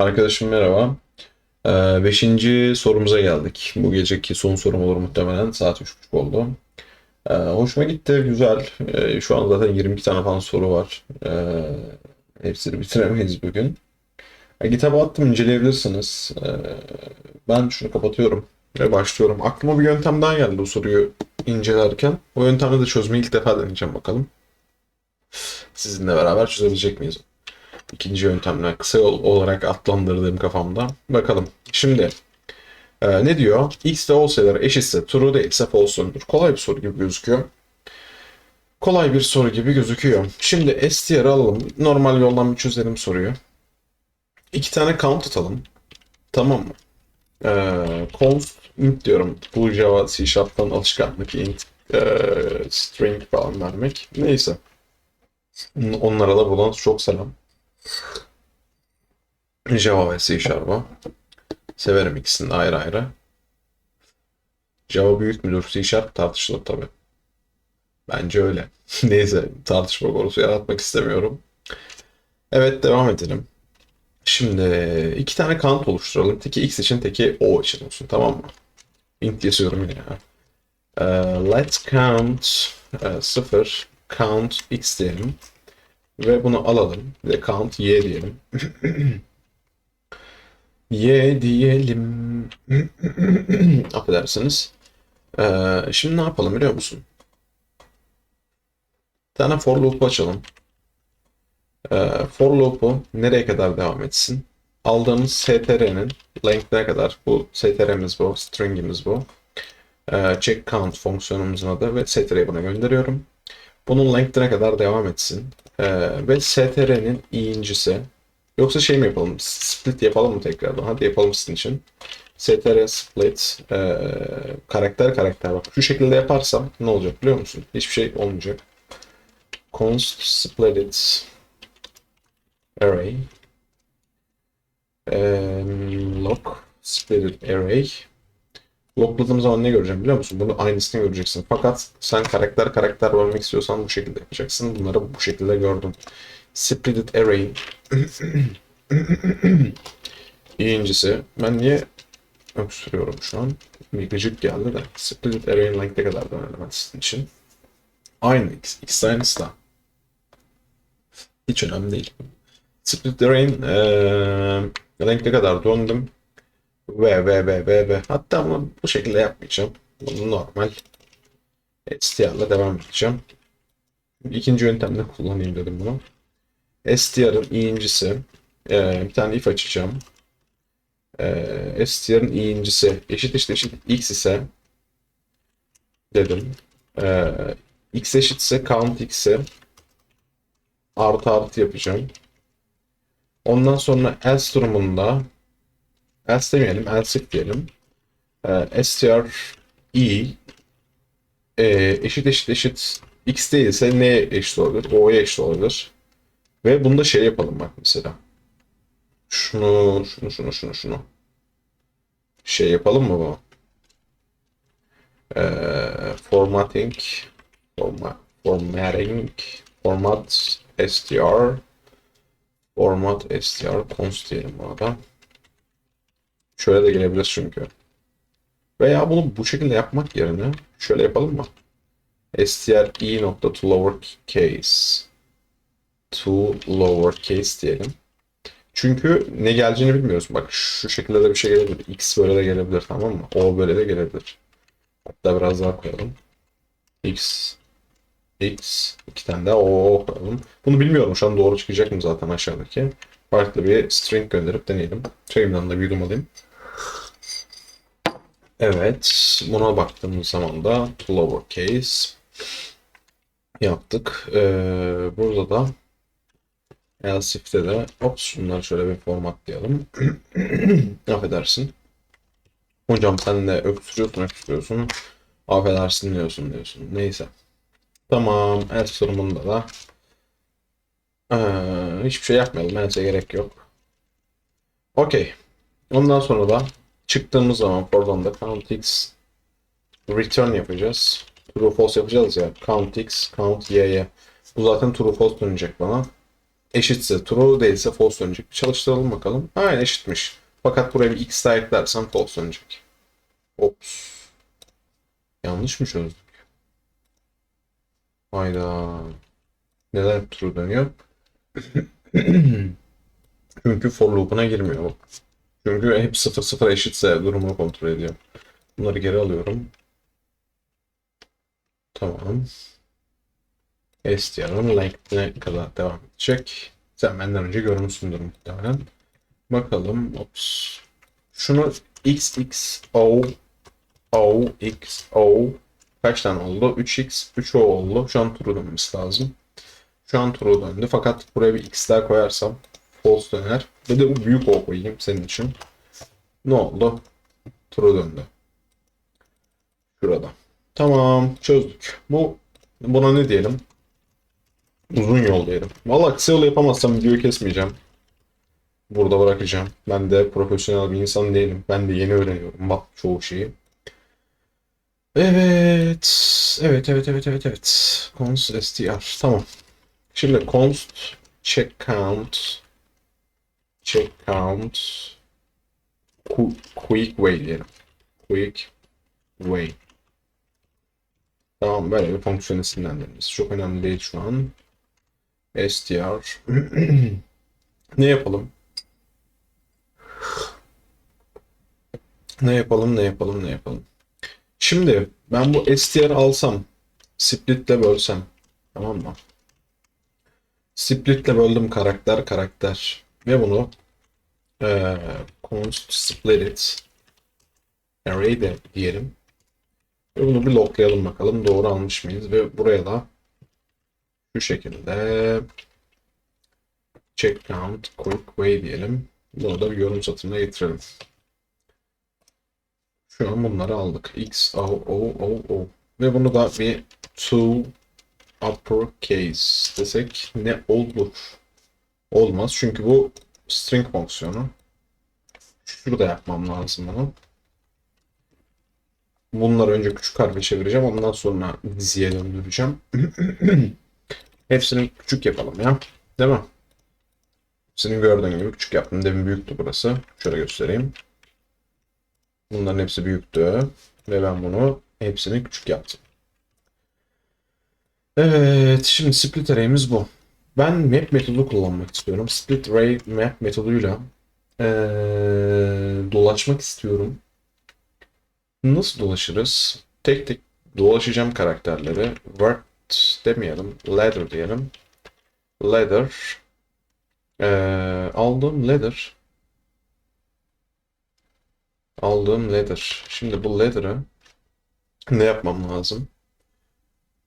Arkadaşım merhaba. Ee, beşinci sorumuza geldik. Bu geceki son sorum olur muhtemelen. Saat 3.30 oldu. Ee, hoşuma gitti, güzel. Ee, şu an zaten 22 tane falan soru var. Ee, hepsini bitiremeyiz bugün. Ee, kitaba attım, inceleyebilirsiniz. Ee, ben şunu kapatıyorum ve başlıyorum. Aklıma bir yöntem daha geldi bu soruyu incelerken. O yöntemle de çözmeyi ilk defa deneyeceğim bakalım. Sizinle beraber çözebilecek miyiz? İkinci yöntemle kısa yol olarak adlandırdığım kafamda. Bakalım. Şimdi e, ne diyor? X ve all sayıları eşitse true değilse false'undur. Kolay bir soru gibi gözüküyor. Kolay bir soru gibi gözüküyor. Şimdi str'ı alalım. Normal yoldan bir çözelim soruyu. İki tane count atalım. Tamam mı? E, const int diyorum. Bu Java C Sharp'tan alışkanlık int e, string falan vermek. Neyse. Onlara da buradan çok selam. Java ve C Sharp'a. Severim ikisini de ayrı ayrı. Java büyük müdür? C Sharp tartışılır tabi. Bence öyle. Neyse tartışma konusu yaratmak istemiyorum. Evet devam edelim. Şimdi iki tane count oluşturalım. Teki x için teki o için olsun tamam mı? int yazıyorum yine. Ee, let's count e, 0 count x diyelim. Ve bunu alalım. Ve count y diyelim. y diyelim. Affedersiniz. Ee, şimdi ne yapalım biliyor musun? Bir tane for loop açalım. Ee, for loop'u nereye kadar devam etsin? Aldığımız str'nin length'ine kadar. Bu str'miz bu, string'imiz bu. Ee, check count fonksiyonumuzun adı ve str'yi buna gönderiyorum. Bunun length'ine kadar devam etsin. Ee, ve str'nin i'ncisi. Yoksa şey mi yapalım? Split yapalım mı tekrardan? Hadi yapalım sizin için. str split ee, karakter karakter bak. Şu şekilde yaparsam ne olacak biliyor musun? Hiçbir şey olmayacak. const split it array ee, lock split it array Lockladığım zaman ne göreceğim biliyor musun? Bunu aynısını göreceksin. Fakat sen karakter karakter vermek istiyorsan bu şekilde yapacaksın. Bunları bu şekilde gördüm. Splitted array. İyincisi. Ben niye öksürüyorum şu an? Bir gıcık geldi de. Splitted array'in length'e kadar dönelim ben sizin için. Aynı. İkisi aynısı da. Hiç önemli değil. Splitted array'in ee, length'e kadar döndüm. Ve ve ve ve ve. Hatta bunu bu şekilde yapmayacağım. Bunu normal str'la devam edeceğim. İkinci yöntemde kullanayım dedim bunu. str'ın i'ncisi e, bir tane if açacağım. E, str'ın i'ncisi eşit eşit eşit x ise dedim. E, x eşitse count x'e artı artı yapacağım. Ondan sonra else durumunda else demeyelim, else diyelim. E, str i e, eşit eşit eşit x değilse neye eşit olabilir? O'ya eşit olabilir. Ve bunu da şey yapalım bak mesela. Şunu, şunu, şunu, şunu, şunu. Şey yapalım mı bu? E, formatting, format, formatting, format str, format str, const diyelim buna da. Şöyle de gelebilir çünkü. Veya bunu bu şekilde yapmak yerine şöyle yapalım mı? str e nokta to lowercase to lowercase diyelim. Çünkü ne geleceğini bilmiyoruz. Bak şu şekilde de bir şey gelebilir. X böyle de gelebilir tamam mı? O böyle de gelebilir. Hatta biraz daha koyalım. X X iki tane daha O koyalım. Bunu bilmiyorum şu an doğru çıkacak mı zaten aşağıdaki. Farklı bir string gönderip deneyelim. Şeyimden de bir yudum alayım. Evet, buna baktığımız zaman da lowercase yaptık. Ee, burada da else if'te de ops şunları şöyle bir formatlayalım. Affedersin. Hocam sen de öksürüyorsun öksürüyorsun. Affedersin diyorsun diyorsun. Neyse. Tamam. Else durumunda da ee, hiçbir şey yapmayalım. Else'e gerek yok. Okey. Ondan sonra da çıktığımız zaman for'dan da count x return yapacağız. True false yapacağız ya. Count x, count y'ye. Bu zaten true false dönecek bana. eşitse true değilse false dönecek. Bir çalıştıralım bakalım. Aynen eşitmiş. Fakat buraya bir x daha eklersem false dönecek. Ops. Yanlış mı çözdük? Hayda. Neden true dönüyor? Çünkü for loop'una girmiyor bu. Çünkü hep 0 0 eşitse durumunu kontrol ediyor. Bunları geri alıyorum. Tamam. STR'ın length'ine kadar devam edecek. Sen benden önce görmüşsündür muhtemelen. Bakalım. Ops. Şunu XXO O X O kaç tane oldu? 3X 3O oldu. Şu an true dönmesi lazım. Şu an true döndü. Fakat buraya bir X daha koyarsam false döner. Ve de bu büyük O koyayım senin için. Ne oldu? True döndü. Şurada. Tamam çözdük. Bu buna ne diyelim? Uzun yol diyelim. Valla kısa yol yapamazsam videoyu kesmeyeceğim. Burada bırakacağım. Ben de profesyonel bir insan değilim. Ben de yeni öğreniyorum bak çoğu şeyi. Evet. Evet, evet, evet, evet, evet. Const str. Tamam. Şimdi const check count check quick way diyelim. Quick way. Tamam böyle bir fonksiyon isimlendirmesi. Çok önemli değil şu an. str. ne yapalım? Ne yapalım, ne yapalım, ne yapalım? Şimdi ben bu str alsam, splitle bölsem, tamam mı? Splitle böldüm karakter karakter ve bunu eee const split it array de diyelim. Ve bunu bir loglayalım bakalım doğru almış mıyız ve buraya da şu şekilde check count quick way diyelim. Bunu da bir yorum satırına getirelim. Şu an bunları aldık. X, O, O, O, O. Ve bunu da bir to uppercase desek ne olur? Olmaz çünkü bu string fonksiyonu. Şurada yapmam lazım bunu. Bunları önce küçük harfe çevireceğim. Ondan sonra diziye döndüreceğim. Hepsini küçük yapalım ya. Değil mi? Senin gördüğün gibi küçük yaptım. Demin büyüktü burası. Şöyle göstereyim. Bunların hepsi büyüktü. Ve ben bunu hepsini küçük yaptım. Evet. Şimdi split array'imiz bu. Ben map metodu kullanmak istiyorum. Split array map metoduyla ee, dolaşmak istiyorum. Nasıl dolaşırız? Tek tek dolaşacağım karakterleri. Word demeyelim. Ladder diyelim. Ladder. Ee, aldığım ladder. Aldığım ladder. Şimdi bu ladder'ı ne yapmam lazım?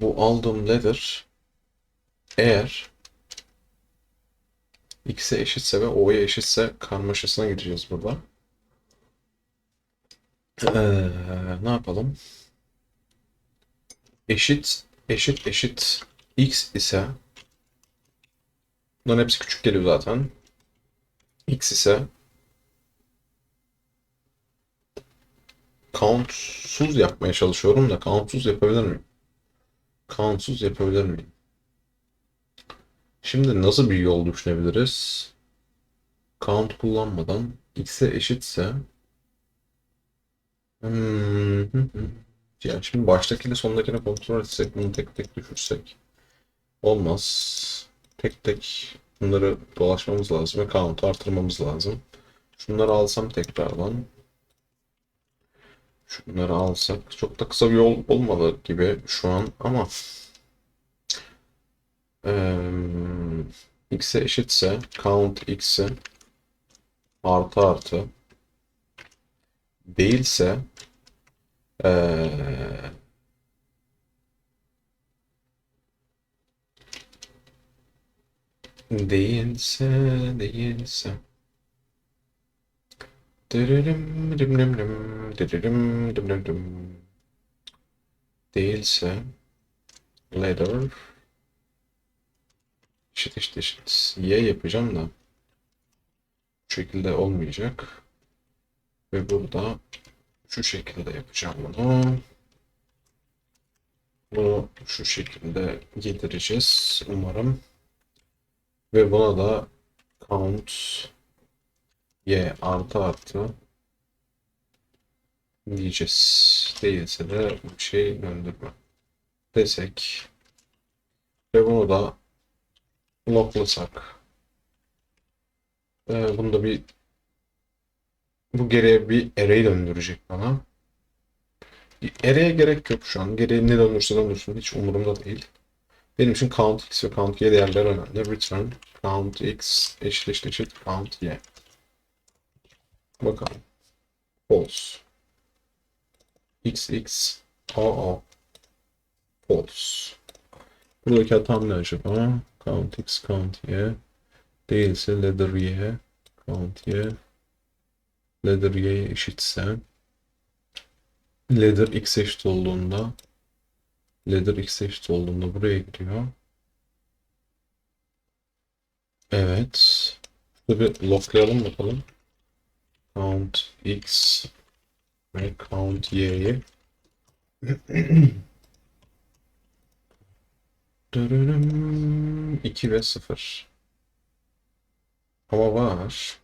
Bu aldığım ladder eğer x'e eşitse ve o'ya eşitse karmaşasına gireceğiz burada. Ee, ne yapalım? Eşit, eşit, eşit x ise bunların hepsi küçük geliyor zaten. x ise countsuz yapmaya çalışıyorum da countsuz yapabilir miyim? Countsuz yapabilir miyim? Şimdi nasıl bir yol düşünebiliriz? Count kullanmadan x'e eşitse Hmm. Yani şimdi baştakiyle sondakini kontrol etsek, bunu tek tek düşürsek olmaz. Tek tek bunları dolaşmamız lazım ve count'u artırmamız lazım. Şunları alsam tekrardan. Şunları alsak. Çok da kısa bir yol olmalı gibi şu an ama eee x'e eşitse count x'e artı artı değilse eee değilse değilse. Dırırım dım dım dım dırırım dım dım dım. Değilse ladder eşit eşit eşit y yapacağım da bu şekilde olmayacak ve burada şu şekilde yapacağım bunu. Bunu şu şekilde getireceğiz umarım. Ve buna da count y artı artı diyeceğiz. Değilse de bir şey döndürme. Desek ve bunu da blocklasak. Ee, bunu da bir bu geriye bir array döndürecek bana. Array'e gerek yok şu an. Geriye ne döndürse döndürsün hiç umurumda değil. Benim için count x ve count y değerleri önemli. Return count x eşit eşit count y. Bakalım. False. x x a a. False. Buradaki hatam ne acaba? Count x count y. Değilse ladder y. Count y. Ladder y eşitse ladder x eşit olduğunda ladder x eşit olduğunda buraya giriyor. Evet. Şurada bir locklayalım bakalım. Count x ve count y'yi. Dırırım. 2 ve 0. Ama var.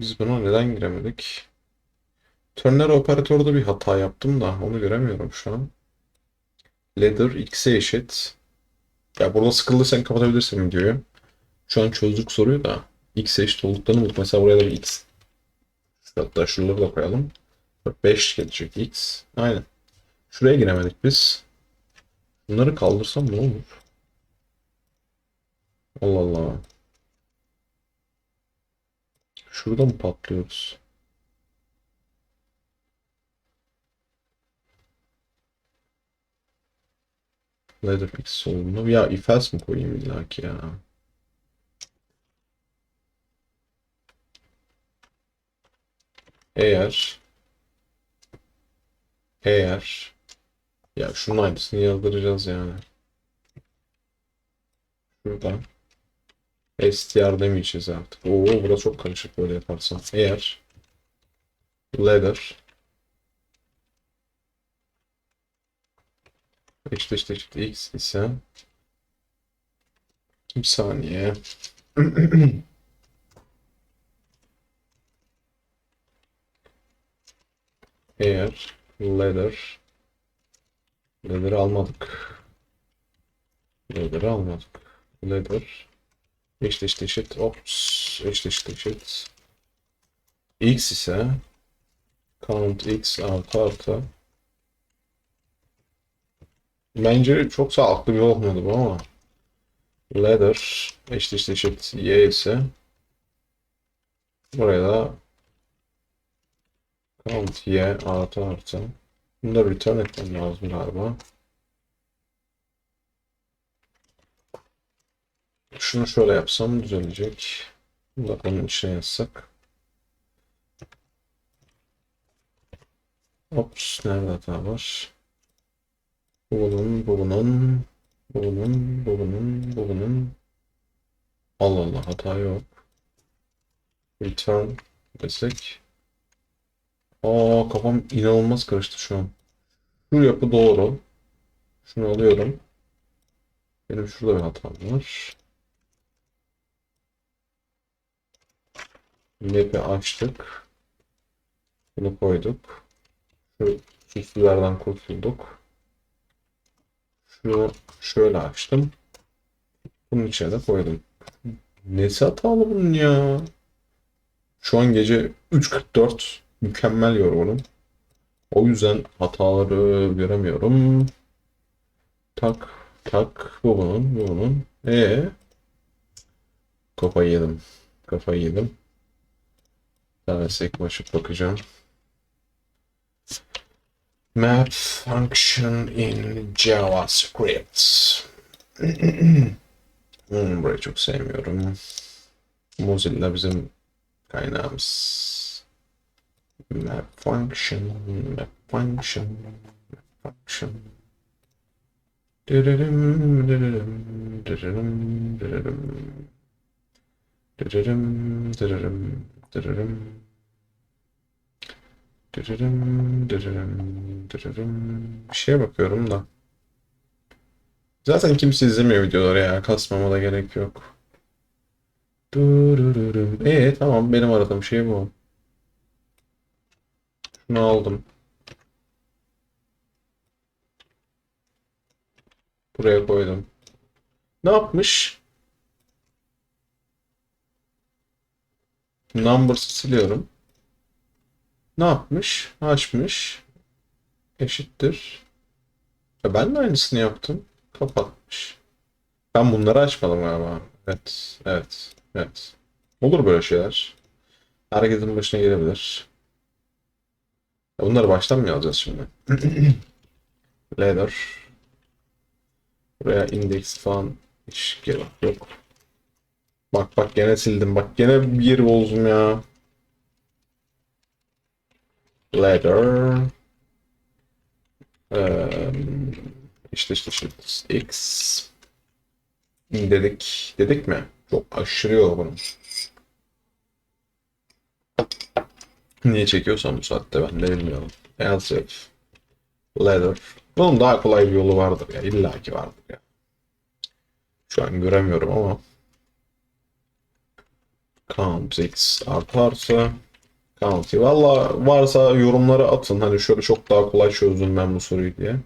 Biz buna neden giremedik? Ternary operatörde bir hata yaptım da onu göremiyorum şu an. Ladder x'e eşit. Ya burada sıkıldıysan kapatabilirsin videoyu. Şu an çözdük soruyu da x'e eşit olduklarını bulduk. Mesela buraya da bir x. Hatta şuraları da koyalım. 5 gelecek x. Aynen. Şuraya giremedik biz. Bunları kaldırsam ne olur? Allah Allah. Şurada mı patlıyoruz? Ladder X solunu. Ya if else mi koyayım illa ki ya? Eğer eğer ya şunun aynısını yazdıracağız yani. Şuradan str demeyeceğiz artık. Oo burası çok karışık böyle yaparsam. Eğer ladder eşit eşit eşit x ise bir saniye. Eğer ladder ladder almadık. Ladder almadık. Ladder eşit eşit ops. Eşit eşit x ise count x artı artı. Bence çok sağlıklı bir olmadı bu ama. Ladder eşit eşit eşit. Y ise buraya da count y artı artı bunu da return etmem lazım galiba. Şunu şöyle yapsam düzelecek. Bunu da onun içine yazsak. Ops nerede hata var? Bu bunun, bu bunun, bu bunun, bu bunun, bu bunun. Allah Allah hata yok. Return desek. Aa kafam inanılmaz karıştı şu an. Şu yapı doğru. Şunu alıyorum. Benim şurada bir hatam var. Map'i açtık. Bunu koyduk. Şu süslülerden kurtulduk. Şunu şöyle açtım. Bunun içine de koydum. Nesi hatalı bunun ya? Şu an gece 3.44. Mükemmel yorgunum. O yüzden hataları göremiyorum. Tak tak bu bunun bu bunun. E kafayı yedim. Kafayı yedim. Daha sek başıp bakacağım. Map function in JavaScript. hmm, burayı çok sevmiyorum. Mozilla bizim kaynağımız. Map function, map function, map function. Dırırım, dırırım, dırırım, dırırım. Dırırım, dırırım, dırırım. Dırırım, dırırım, dırırım. Bir şeye bakıyorum da. Zaten kimse izlemiyor videoları ya. Kasmama da gerek yok. Durururu. Ee tamam benim aradığım şey bu. Şunu aldım. Buraya koydum. Ne yapmış? Numbers'ı siliyorum. Ne yapmış? Açmış. Eşittir. Ya ben de aynısını yaptım. Kapatmış. Ben bunları açmadım galiba. Evet, evet, evet. Olur böyle şeyler. Herkesin başına gelebilir. Bunları baştan mı yazacağız şimdi? Leather. Buraya index falan hiç gerek yok. Bak bak gene sildim. Bak gene bir yeri bozdum ya. Leather. Eee, işte işte işte X dedik. Dedik mi? Çok aşırı yorgunum. Niye çekiyorsam bu saatte ben de bilmiyorum. Else. Leather. Bunun daha kolay bir yolu vardır ya. İlla ki vardır ya. Şu an göremiyorum ama. Count X artarsa County. Valla varsa yorumlara atın. Hani şöyle çok daha kolay çözdüm ben bu soruyu diye.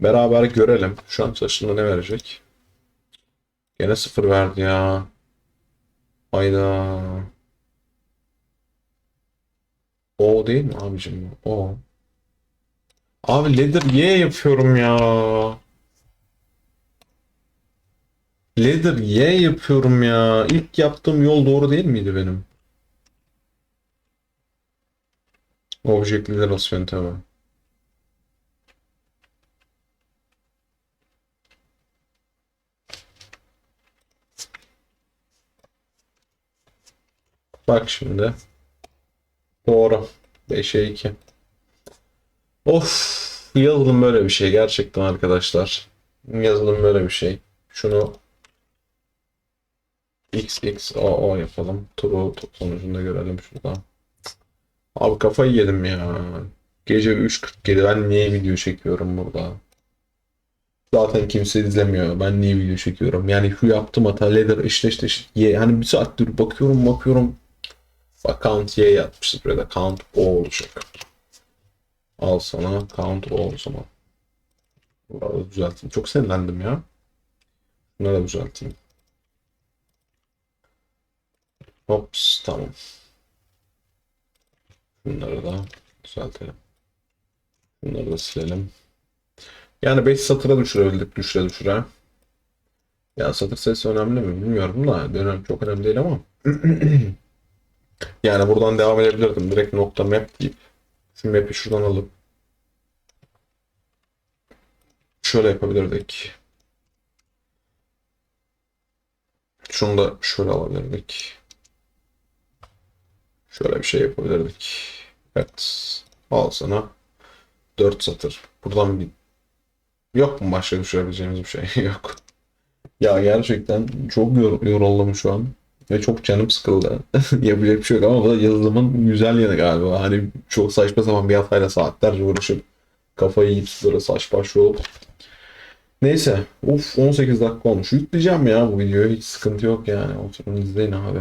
Beraber görelim. Şu an çalışında ne verecek? Gene sıfır verdi ya. Hayda. O değil mi abicim? O. Abi leather Y yapıyorum ya. Leather Y yapıyorum ya. İlk yaptığım yol doğru değil miydi benim? Object Literal yöntemi. Bak şimdi. Doğru. 5'e 2. Of. Yazılım böyle bir şey gerçekten arkadaşlar. Yazılım böyle bir şey. Şunu XX O O yapalım. True sonucunda görelim şurada. Abi kafayı yedim ya. Gece 3.47 ben niye video çekiyorum burada? Zaten kimse izlemiyor. Ben niye video çekiyorum? Yani şu yaptığım hata leather işte işte işte ye. Hani bir saattir bakıyorum bakıyorum. Bak count y yatmıştır buraya da count o olacak. Al sana count o o zaman. Buraları düzelteyim. Çok sinirlendim ya. Bunları da düzelteyim. Hops tamam. Bunları da düzeltelim. Bunları da silelim. Yani 5 satıra düşürebildik düşüre düşüre. Ya satır sayısı önemli mi bilmiyorum da dönem çok önemli değil ama. yani buradan devam edebilirdim. Direkt nokta map deyip şu map'i şuradan alıp şöyle yapabilirdik. Şunu da şöyle alabilirdik. Şöyle bir şey yapabilirdik. Evet. Al sana 4 satır. Buradan bir yok mu başka düşürebileceğimiz bir şey? Yok. Ya gerçekten çok yor yoruldum şu an. Ve çok canım sıkıldı. Yapacak bir şey yok ama bu da yazılımın güzel yanı galiba. Hani çok saçma sapan bir hatayla saatlerce uğraşıp kafayı yiyip böyle saç baş olup. Neyse. Uf 18 dakika olmuş. Yükleyeceğim ya bu videoyu. Hiç sıkıntı yok yani. Oturun izleyin abi.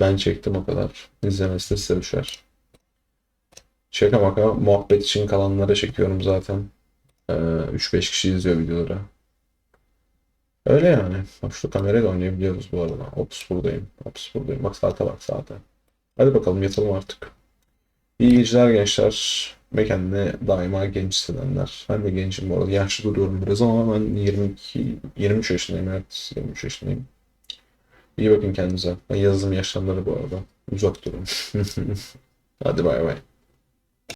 Ben çektim o kadar. İzlemesi de size düşer. Şaka maka muhabbet için kalanlara çekiyorum zaten. Ee, 3-5 kişi izliyor videoları. Öyle yani. Bak şu kamerayla oynayabiliyoruz bu arada. Ops buradayım. Ops buradayım. Bak saate bak saate. Hadi bakalım yatalım artık. İyi geceler gençler. Ve kendine daima genç hissedenler. Ben de gençim bu arada. Yaşlı duruyorum biraz ama ben 22, 23 yaşındayım. Evet 23 yaşındayım. İyi bakın kendinize. Ben yazılım yaşamları bu arada. Uzak durun. Hadi bay bay.